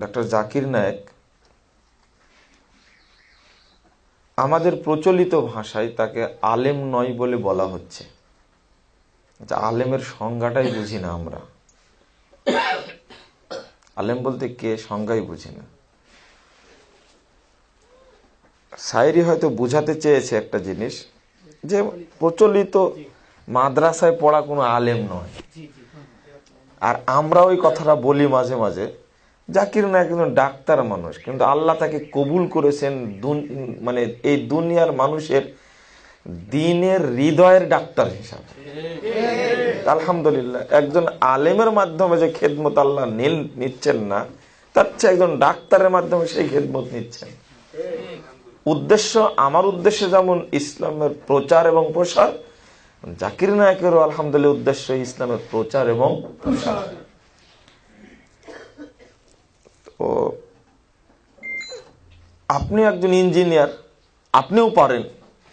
Doctor Zakir Naik আমাদের প্রচলিত ভাষায় তাকে আলেম নয় বলে বলা হচ্ছে। আচ্ছা, আলেমের সংজ্ঞাটাই বুঝি না আমরা। আলেম বলতে কে সংজ্ঞাই বুঝি না। সাইরি হয়তো বুঝাতে চেয়েছে একটা জিনিস যে প্রচলিত মাদ্রাসায় পড়া কোনো আলেম নয়। আর আমরা ওই কথাটা বলি মাঝে মাঝে। জাকির না একজন ডাক্তার মানুষ, কিন্তু আল্লাহ তাকে কবুল করেছেন মানে এই দুনিয়ার মানুষের দিনের হৃদয়ের ডাক্তার হিসাবে। আলহামদুলিল্লাহ, একজন আলেমের মাধ্যমে যে খেদমত আল্লাহ নীল, নিচ্ছেন না, তার চেয়ে একজন ডাক্তারের মাধ্যমে সেই খেদমত নিচ্ছেন। উদ্দেশ্য, আমার উদ্দেশ্য যেমন ইসলামের প্রচার এবং প্রসার, জাকির নায়কেরও আলহামদুলিল্লাহ উদ্দেশ্য ইসলামের প্রচার এবং প্রসার। তো আপনি একজন ইঞ্জিনিয়ার, আপনিও পারেন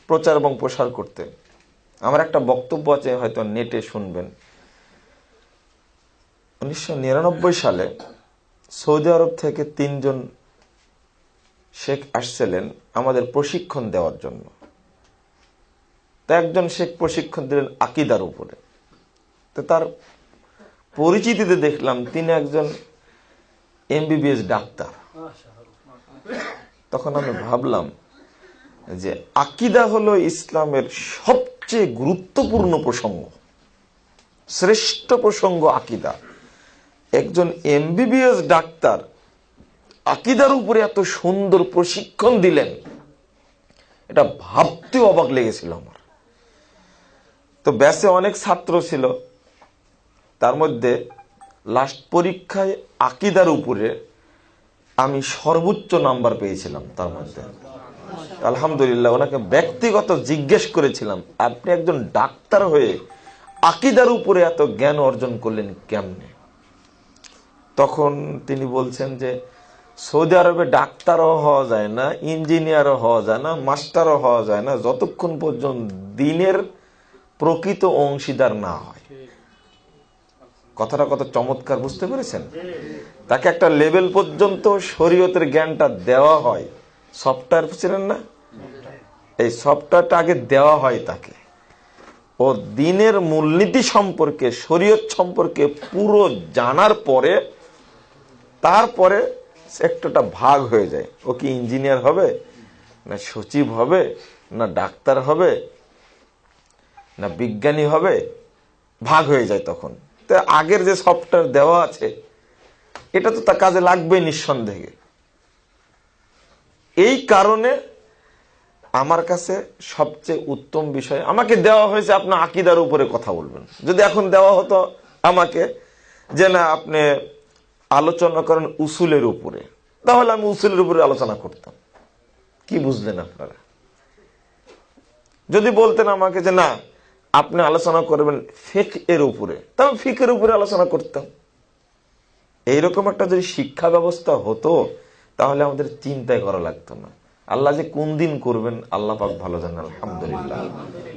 প্রচার এবং প্রসার করতে। আমার একটা বক্তব্য আছে, হয়তো নেটে শুনবেন। উনিশশো নিরানব্বই সালে সৌদি আরব থেকে তিনজন শেখ আসছিলেন আমাদের প্রশিক্ষণ দেওয়ার জন্য। তা একজন শেখ প্রশিক্ষণ দিলেন আকিদার উপরে। তো তার পরিচিতিতে দেখলাম তিনি একজন এমবিবিএস ডাক্তার। তখন আমি ভাবলাম যে আকিদা হলো ইসলামের সবচেয়ে গুরুত্বপূর্ণ প্রসঙ্গ শ্রেষ্ঠ প্রসঙ্গ আকিদা। একজন এমবিবিএস ডাক্তার আকিদার উপরে এত সুন্দর প্রশিক্ষণ দিলেন এটা ভাবতে অবাক লেগেছিল আমার। তো ব্যাসে অনেক ছাত্র ছিল তার মধ্যে লাস্ট পরীক্ষায় আকিদার উপরে আমি সর্বোচ্চ নাম্বার পেয়েছিলাম তার মধ্যে। আলহামদুলিল্লাহ, ওনাকে ব্যক্তিগত জিজ্ঞেস করেছিলাম, আপনি একজন ডাক্তার হয়ে আকিদার উপরে এত জ্ঞান অর্জন করলেন কেমনে? তখন তিনি বলছেন যে, সৌদি আরবে ডাক্তারও হওয়া যায় না, ইঞ্জিনিয়ারও হওয়া যায় না, মাস্টারও হওয়া যায় না, যতক্ষণ পর্যন্ত দিনের প্রকৃত অংশীদার না হয়। কথাটা কত চমৎকার, বুঝতে পেরেছেন? তাকে একটা লেভেল পর্যন্ত শরীয়তের জ্ঞানটা দেওয়া হয়। সফটওয়্যার ছিলেন না? এই সফটওয়্যারটা আগে দেওয়া হয় তাকে। ও দিনের মূলনীতি সম্পর্কে, শরীয়ত সম্পর্কে পুরো জানার পরে, তারপরে সেক্টরটা ভাগ হয়ে যায়। ও কি ইঞ্জিনিয়ার হবে? না সচিব হবে? না ডাক্তার হবে? না বিজ্ঞানী হবে? ভাগ হয়ে যায় তখন। তো আগের যে সফটওয়্যার দেওয়া আছে, এটা তো তার কাজে লাগবে নিঃসন্দেহে। এই কারণে আমার কাছে সবচেয়ে উত্তম বিষয়, আমাকে দেওয়া হয়েছে আপনার আকিদার উপরে কথা বলবেন। যদি এখন দেওয়া হতো আমাকে যে না, আপনি আলোচনা করেন উসুলের উপরে, তাহলে আমি উসুলের উপরে আলোচনা করতাম। কি বুঝলেন আপনারা? যদি বলতেন আমাকে যে না আপনি আলোচনা করবেন ফেক এর উপরে। তাও ফিকের উপরে আলোচনা করতাম। এইরকম একটা যদি শিক্ষা ব্যবস্থা হতো, তাহলে আমাদের চিন্তায় করা লাগতো না। আল্লাহ যে কোন দিন করবেন, আল্লাহ পাক ভালো জানেন, আলহামদুলিল্লাহ।